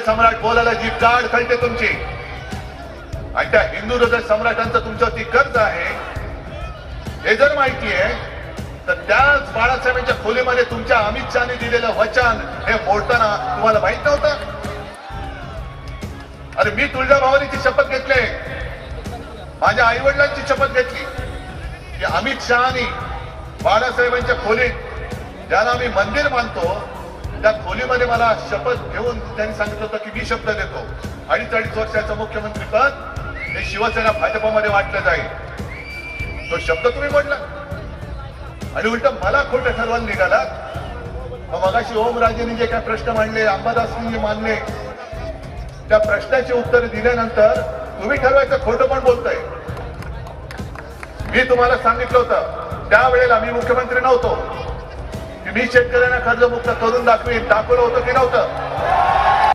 सम्राट बोलायला जी काढ कळते तुमची. आणि त्या हिंदू हृदय सम्राटांचं तुमच्यावरती कर्ज आहे. हे जर माहिती आहे तर त्याच बाळासाहेबांच्या खोलीमध्ये तुमच्या अमित शहाने दिलेलं वचन हे मोडताना तुम्हाला माहीत नव्हतं? अरे मी तुळजाभवानीची शपथ घेतली. माझ्या आई वडिलांची शपथ घेतली. की अमित शहानी बाळासाहेबांच्या खोलीत ज्याला आम्ही मंदिर मानतो त्या खोलीमध्ये मला शपथ घेऊन त्यांनी सांगितलं होतं की मी शब्द देतो. अडीच अडीच वर्षाचं मुख्यमंत्री पद हे शिवसेना भाजपमध्ये वाटलं जाईल. तो शब्द तुम्ही म्हटला आणि उलट मला खोटं ठरवायला निघाला. मग मगाशी ओमराजेंनी जे काय प्रश्न मांडले अंबादासनी जे मानले त्या प्रश्नाची उत्तर दिल्यानंतर तुम्ही ठरवायचं खोटं पण बोलताय. मी तुम्हाला सांगितलं होतं त्यावेळेला मी मुख्यमंत्री नव्हतो. मी शेतकऱ्यांना कर्जमुक्त करून दाखवीन. दाखवलं होतं की नव्हतं?